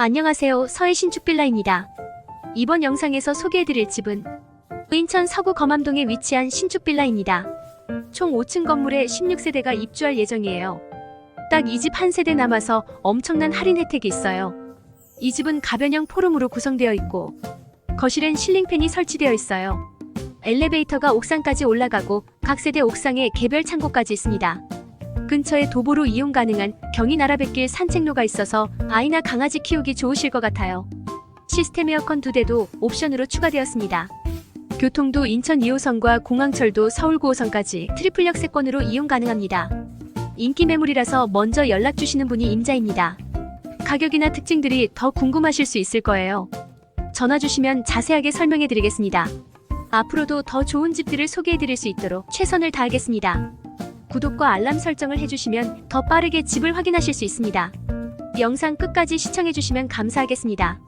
안녕하세요. 서해 신축빌라입니다. 이번 영상에서 소개해드릴 집은 인천 서구 검암동에 위치한 신축빌라입니다. 총 5층 건물에 16세대가 입주할 예정이에요. 딱 이 집 한 세대 남아서 엄청난 할인 혜택이 있어요. 이 집은 가변형 포름으로 구성되어 있고 거실엔 실링팬이 설치되어 있어요. 엘리베이터가 옥상까지 올라가고 각 세대 옥상에 개별 창고까지 있습니다. 근처에 도보로 이용 가능한 경인 아라뱃길 산책로가 있어서 아이나 강아지 키우기 좋으실 것 같아요. 시스템 에어컨 두 대도 옵션으로 추가되었습니다. 교통도 인천 2호선과 공항철도 서울 9호선까지 트리플 역 세권으로 이용 가능합니다. 인기 매물이라서 먼저 연락 주시는 분이 임자입니다. 가격이나 특징들이 더 궁금하실 수 있을 거예요. 전화 주시면 자세하게 설명해 드리겠습니다. 앞으로도 더 좋은 집들을 소개해 드릴 수 있도록 최선을 다하겠습니다. 구독과 알람 설정을 해주시면 더 빠르게 집을 확인하실 수 있습니다. 영상 끝까지 시청해주시면 감사하겠습니다.